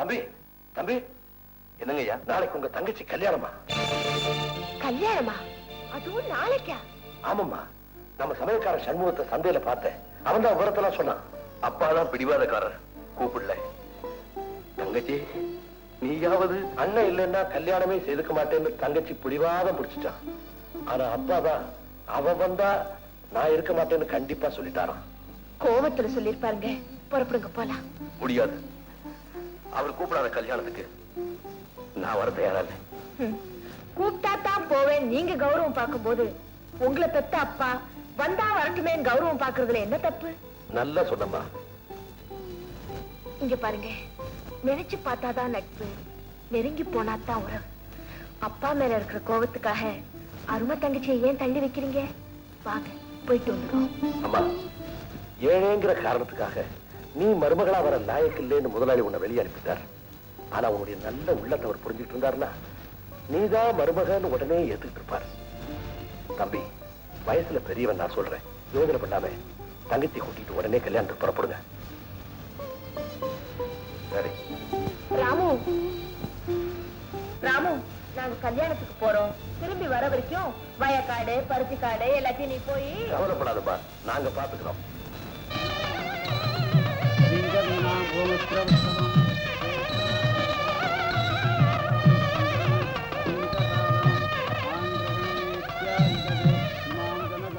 தம்பி தம்பி என்னங்க ஐயா நாளைக்கு உங்க தங்கச்சி கல்யாணமா? கல்யாணமா? அதுவும் நாளைக்கா? ஆமாம்மா. நம்ம சமயக்கார சண்முகத்தை சந்தையில பார்த்தேன். அவன் தான் விவரத்தெல்லாம் சொன்னான். அப்பா தான் பிடிவாதக்காரர். கூப்பிடல. தங்கச்சி நீயாவது அண்ணன் இல்லைன்னா கல்யாணமே செய்துக்க மாட்டேன்னு தங்கச்சி பிடிவாதம் பிடிச்சிட்டான். ஆனா அப்பா தான் அவன் வந்தா நான் இருக்க மாட்டேன்னு கண்டிப்பா சொல்லிட்டாராம். கோவத்துல சொல்லிருப்பாருங்க புறப்படுங்க போலாம். முடியாது. அவர் கூப்பிடாத கல்யாணத்துக்கு. நான் வர தயாரா இல்லை. கூப்பிட்டா தான் போவேன் நீங்க கௌரவம் பார்க்கும்போது. உங்களை பெத்த அப்பா வந்தா வரட்டுமே கௌரவம் பார்க்கறதுல என்ன தப்பு? நல்லா சொன்னம்மா. இங்க பாருங்க நினைச்சு பார்த்தாதான் நட்பு நெருங்கி போனாதான் உறவு. அப்பா மேல இருக்கிற கோவத்துக்காக அருமை தங்கச்சியை ஏன் தள்ளி வைக்கிறீங்க? வாங்க போயிட்டு வந்துடும் அம்மா ஏழேங்கிற காரணத்துக்காக நீ மருமகளா வர லாயக்கு இல்லைன்னு முதலாளி உன்னை வெளியே அனுப்பிட்டார். ஆனா உன்னுடைய நல்ல உள்ளத்தை அவர் புரிஞ்சுட்டு இருந்தாருன்னா நீதான் மருமகன்னு உடனே ஏத்துக்கிட்டு இருப்பார். தம்பி வயசுல பெரியவன் நான் சொல்றேன். யோசனை பண்ணாம தங்கச்சி கூட்டிட்டு உடனே கல்யாணத்துக்கு புறப்படுங்க. சரி. ராமு. ராமு நாங்க கல்யாணத்துக்கு போறோம். திரும்பி வர வரைக்கும் வயக்காடு பருத்தி காடு எல்லாத்தையும் நீ போய் கவலைப்படாதப்பா. நாங்க பாத்துக்கிறோம்.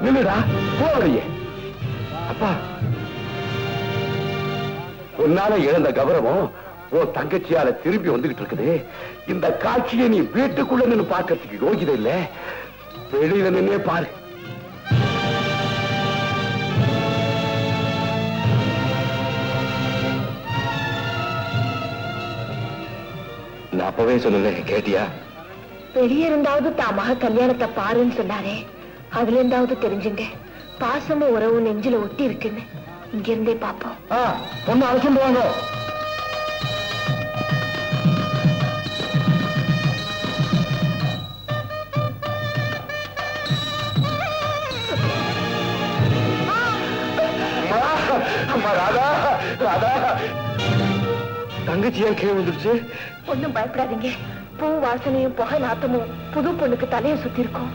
நில்லுடா போவலையே அப்பா. உன்னால இழந்த கௌரவம் உன் தங்கச்சியால திரும்பி வந்துகிட்டு இருக்குது. இந்த காட்சியை நீ வீட்டுக்குள்ள நின்னு பார்க்கறதுக்கு யோகிதை இல்ல. வெளியில நின்னே பாரு. அப்பவே சொன்னேன் கேட்டியா? வெளியே இருந்தாவது தான் மக கல்யாணத்தை பாருன்னு சொன்னாரே. அதுல இருந்தாவது தெரிஞ்சுங்க. பாசமும் உறவும் நெஞ்சில ஒட்டி இருக்குன்னு. இங்க இருந்தே பாப்போம் பொண்ணு அழைச்சிட்டு வாங்க. அம்மா ராதா ராதா. தங்கச்சி ஏன் கீழே வந்துருச்சு ஒண்ணும் பயப்படாதீங்க. பூ வாசனையும் புகை நாத்தமும் புது பொண்ணுக்கு தலையை சுத்தி இருக்கும்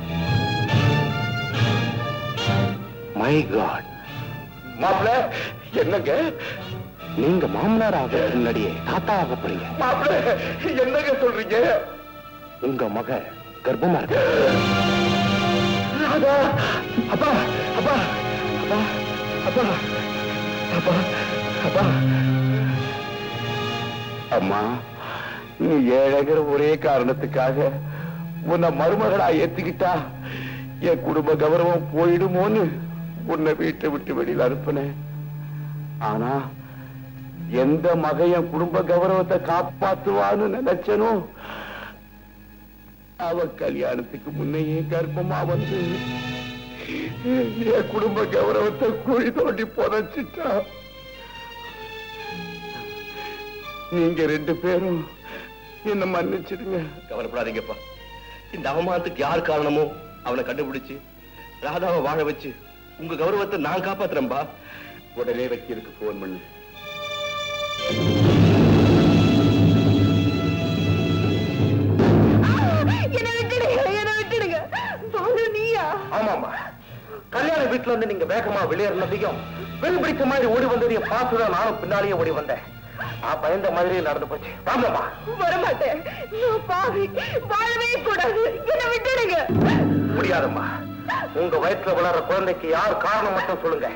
மை காட் மாப்பிள என்னங்க? நீங்க மாமனார் ஆக முன்னாடியே தாத்தா ஆக போறீங்க. மாப்பிள என்னங்க சொல்றீங்க? உங்க மக கர்ப்பமா இருக்கு. அப்பா அப்பா அப்பா அப்பா அப்பா அப்பா. அம்மா நீ ஏழைங்கிற ஒரே காரணத்துக்காக உன்னை மருமகளா ஏத்துக்கிட்டா என் குடும்ப கௌரவம் போயிடுமோன்னு உன்னை வீட்டை விட்டு வெளியில அனுப்புனேன். ஆனா எந்த மகன் குடும்ப கௌரவத்தை காப்பாத்துவான்னு நினைச்சனோ அவ கல்யாணத்துக்கு முன்னையே கர்ப்பமா வந்து என் குடும்ப கௌரவத்தை குழி தோண்டி புதைச்சிட்டா நீங்க ரெண்டு பேரும் என்ன மன்னிச்சிடுங்க. கவலைப்படாதீங்கப்பா. இந்த அவமானத்துக்கு யார் காரணமோ அவனை கண்டுபிடிச்சு ராதாவை வாழ வச்சு உங்க கௌரவத்தை நான் காப்பாத்துறேன்பா. உடனே வக்கீலுக்கு போன் பண்ணு. ஆமாமா கல்யாண வீட்டுல இருந்து நீங்க வேகமா வெளியேறினதையும் வெறி பிடிச்ச மாதிரி ஓடி வந்ததையும் பார்த்துதான் நானும் பின்னாலேயே ஓடி வந்தேன். நான் பயந்த மாதிரியே நடந்து போச்சு. ஆமாமா வரமாட்டேன். நான் பாவி. வாழவே கூடாது. என்ன விட்டுடுங்க. முடியாதம்மா. உங்க வயிற்றுல வளர்ற குழந்தைக்கு யார் காரணம் மட்டும் சொல்லுங்க.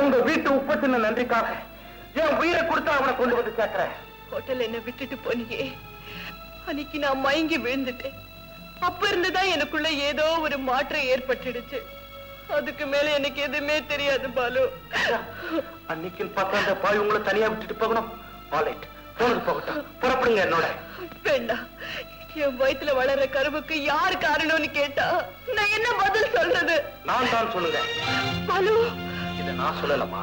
உங்க வீட்டு உப்பு சின்ன நன்றிக்காக என் உயிரை கொடுத்து அவனை கொண்டு வந்து சேர்க்கிறேன். ஹோட்டல் என்ன விட்டுட்டு போனியே அன்னைக்கு நான் மயங்கி விழுந்துட்டேன். அப்ப இருந்துதான் எனக்குள்ள ஏதோ ஒரு மாற்றம் ஏற்பட்டுடுச்சு. அதுக்கு மேல எனக்கு எதுவுமே தெரியாது பாலு. அன்னைக்கு பார்த்தா அந்த பாய் உங்களை தனியா விட்டுட்டு போகணும். ஆல்ரைட் போனது போகட்டும். புறப்படுங்க என்னோட. வேண்டாம் என் வயித்துல வளர்ற கருவுக்கு யார் காரணம்னு கேட்டா நான் என்ன பதில் சொல்றது? நான் தான் சொல்லுங்க பாலு இத நான் சொல்லலம்மா.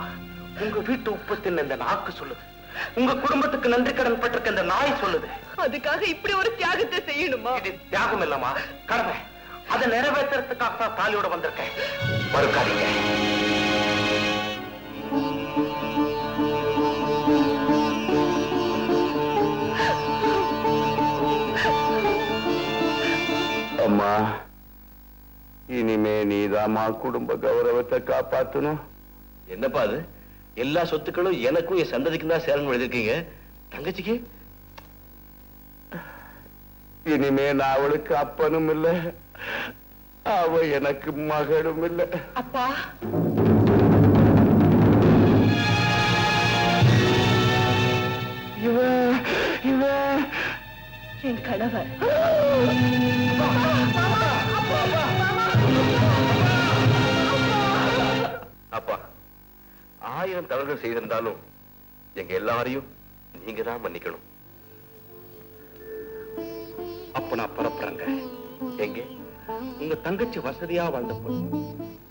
உங்க வீட்டு உப்பத்தின் இந்த நாக்கு சொல்லுது. உங்க குடும்பத்துக்கு நன்றி கடன் பட்டிருக்க இந்த நாய் சொல்லுது. அதுக்காக இப்படி ஒரு தியாகத்தை செய்யணுமா? இது தியாகம் இல்லம்மா. கடமை. அதை நிறைவேற்றுறதுக்காக தான் தாலியோட வந்திருக்கேன். மறுக்காதீங்க. இனிமே நீதாம்மா குடும்ப கௌரவத்தை காப்பாத்தணும். என்னப்பா அது? எல்லா சொத்துக்களும் எனக்கும் என் சந்ததிக்கும் தான் சேரணும் எழுதிருக்கீங்க தங்கச்சிக்கு? இனிமே நான் அவளுக்கு அப்பனும் இல்ல. அவ எனக்கு மகளும் இல்ல. அப்பா. இவன் இவன் என் கணவர். அப்பா ஆயிரம் தவறுகள் செய்திருந்தாலும் எங்க எல்லாரையும் நீங்க தான் மன்னிக்கணும். அப்ப நான் புறப்படுறேங்க. எங்க? உங்க தங்கச்சி வசதியா வாழ்ந்த பொண்ணு.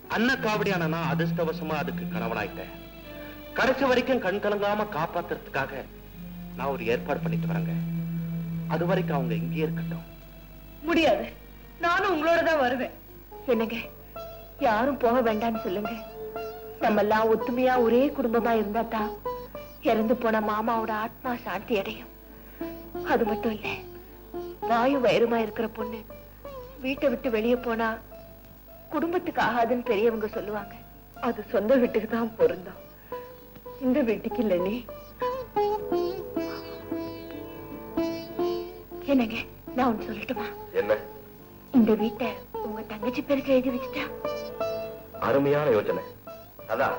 அன்ன காவடியான நான் அதிர்ஷ்டவசமா அதுக்கு கணவனாயிட்டேன். கடைசி வரைக்கும் கண் கலங்காம காப்பாத்துறதுக்காக நான் ஒரு ஏற்பாடு பண்ணிட்டு வரேங்க. அது வரைக்கும் அவங்க இங்கேயே இருக்கட்டும். முடியாது. நானும் உங்களோட தான் வருவேன். என்னங்க? யாரும் போக வேண்டாம்னு சொல்லுங்க. நம்ம எல்லாம் ஒத்துமையா ஒரே குடும்பமா இருந்தா தான் இறந்து போன மாமாவோட ஆத்மா சாந்தி அடையும். அது மட்டும் இல்ல வாயு வயிறுமா இருக்கிற பொண்ணு வீட்டை விட்டு வெளியே போனா குடும்பத்துக்கு ஆகாதுன்னு பெரியவங்க சொல்லுவாங்க. அது சொந்த வீட்டுக்கு தான் பொருந்தோம். இந்த வீட்டுக்கு இல்ல நீ என்னங்க நான் ஒண்ணு சொல்லட்டுமா? என்ன? இந்த வீட்டை உங்க தங்கச்சி பேருக்கு எழுதி வச்சுட்டா? அருமையான யோசனை. அதான்.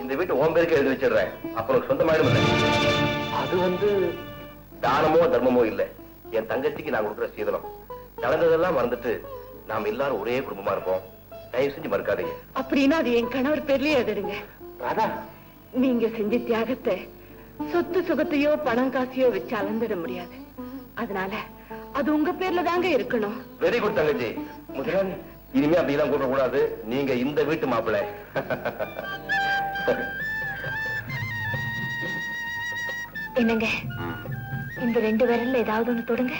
இந்த வீட்டு ஓம் பேருக்கு எழுதி வச்சிடுறேன். அப்புறம் சொந்தமாயிடும் இல்லை. அது வந்து தானமோ தர்மமோ இல்ல. என் தங்கச்சிக்கு நான் கொடுக்குற சீதனம். நடந்ததெல்லாம் மறந்துட்டு நாம் எல்லாரும் ஒரே குடும்பமா இருப்போம். தயவு செஞ்சு மறுக்காதீங்க. அப்படின்னா அது என் கணவர் பேர்லயே எழுதிடுங்க. ராதா நீங்க செஞ்ச தியாகத்தை சொத்து சுகத்தையோ பணம் காசையோ வச்சு அளந்துட முடியாது. அதனால அது உங்க பேர்ல தாங்க இருக்கணும். வெரி குட் தங்கச்சி. முதலாளி இனிமே அப்படிலாம் கூப்பிட கூடாது நீங்க இந்த வீட்டு மாப்பிள்ளை என்னங்க? இந்த ரெண்டு விரல்ல ஏதாவது ஒண்ணு தொடுங்க.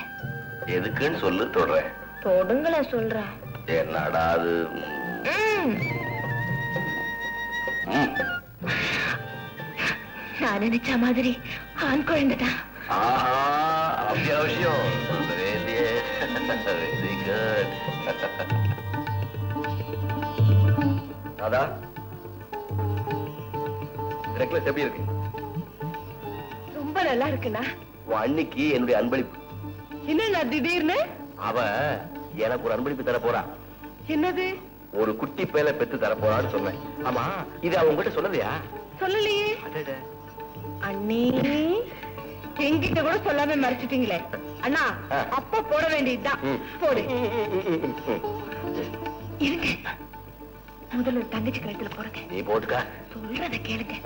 எதுக்குன்னு சொல்லு தொடறேன். தொடுங்களேன் சொல்றேன். என்னடா அது. நான் நினைச்ச மாதிரி ஆண் குழந்தைதான் வேண்டிய. வெரி குட் ராதா நெக்லஸ் எப்படி இருக்கு. ரொம்ப நல்லா இருக்குண்ணா. உன் அன்னைக்கு என்னுடைய அன்பளிப்பு. என்னண்ணா திடீர்னு? அவ எனக்கு ஒரு அன்பளிப்பு தர போறா. என்னது? ஒரு குட்டி பேல பெத்து தர போறான்னு சொன்னேன். ஆமா இது அவ உங்ககிட்ட சொன்னதையா சொல்லலையே. அண்ணி என்கிட்ட கூட சொல்லாம மறைச்சிட்டீங்களே. அண்ணா. அப்ப போட வேண்டியதுதான். போடு. இருங்க முதல்ல ஒரு தங்கச்சி கழுத்துல போடுங்க நீ போட்டுக்கா. சொல்றத கேளுங்க.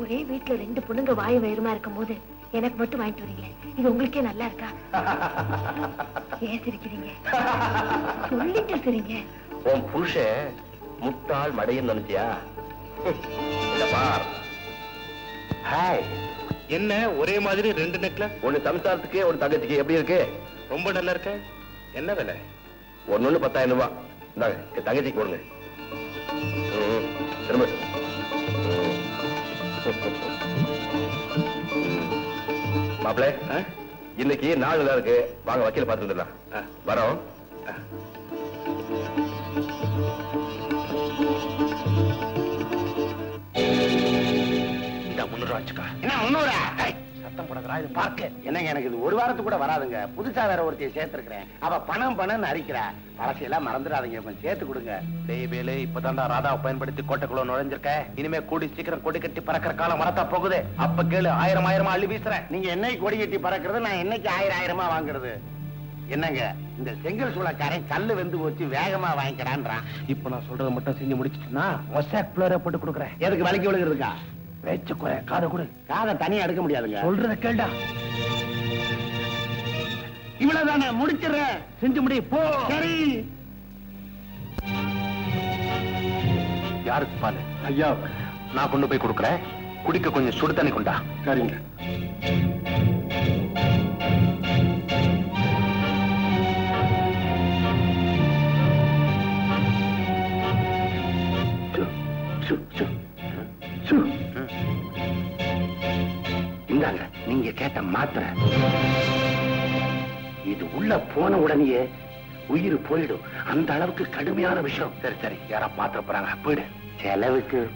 ஒரே வீட்டுல ரெண்டு பொண்ணுங்க வாய வயிறுமா இருக்கும் போது எனக்கு மட்டும் வாங்கிட்டு வரீங்களே. இது உங்களுக்கே நல்லா இருக்கா? ஏன் சிரிக்கிறீங்க? சொல்லிட்டு இருக்கிறீங்க உன் புருஷன் முட்டாள் மடையன் நினைச்சியா? ஹாய் என்ன ஒரே மாதிரி ரெண்டு நெக்லஸ் ஒண்ணு சம்சாரத்துக்கு ஒரு தங்கச்சிக்கு எப்படி இருக்கு? ரொம்ப நல்லா இருக்க. என்ன விலை? ஒண்ணு ஒண்ணு பத்தாயிரம் ரூபாய். தங்கச்சிக்கு போடுங்க திரும்ப. மாப்பிள்ள? இன்னைக்கு நாள் நல்லா இருக்கு. வாங்க வக்கீல பார்த்து வந்துடலாம். வரோம். இந்த முன்னூறு வச்சுக்கா. என்ன முன்னூறா சத்தம் போடாதடா இது பார்க்க. என்னங்க எனக்கு இது ஒரு வாரத்துக்கு கூட வராதுங்க. புதுசா வேற ஒருத்தைய சேர்த்திருக்கிறேன். அவ பணம் பணம்னு அரிக்கிறா. பழசையெல்லாம் மறந்துடாதீங்க கொஞ்சம் சேர்த்து கொடுங்க. டேய் வேலு இப்பதான்டா ராதாவை பயன்படுத்தி கோட்டைக்குள்ள நுழைஞ்சிருக்க. இனிமே கூடி சீக்கிரம் கொடி கட்டி பறக்கிற காலம் வரத்தா போகுது. அப்ப கேளு ஆயிரம் ஆயிரமா அள்ளி வீசுறேன். நீங்க என்னைக்கு கொடி கட்டி பறக்கிறது? நான் என்னைக்கு ஆயிரம் ஆயிரமா வாங்குறது? என்னங்க இந்த செங்கல் சூளக்காரன் கல்லு வெந்து போச்சு வேகமா வாங்கிக்கிறான்றான். இப்ப நான் சொல்றதை மட்டும் செஞ்சு முடிச்சிட்டுனா ஒசாக் பிளர போட்டு கொடுக்குறேன். எதுக்கு விலைக்கு விழுகிறதுக்கா? பேச்சு குறை காதை கொடு. காதை தனியா எடுக்க முடியாதுங்க. சொல்றத கேளுடா. இவ்வளவுதானே முடிச்சிடுறேன். செஞ்சு முடி போ. சரி. யாருக்கு பாலு? ஐயா நான் கொண்டு போய் கொடுக்குறேன். குடிக்க கொஞ்சம் சுடு தண்ணி கொண்டா. சரிங்க. கேட்ட மாத்திரை. இது உள்ள போன உடனேயே உயிர் போயிடும். அந்த அளவுக்கு கடுமையான விஷயம். சரி சரி. யாரா பாத்திர போறாங்க போயிடு. செலவுக்கு.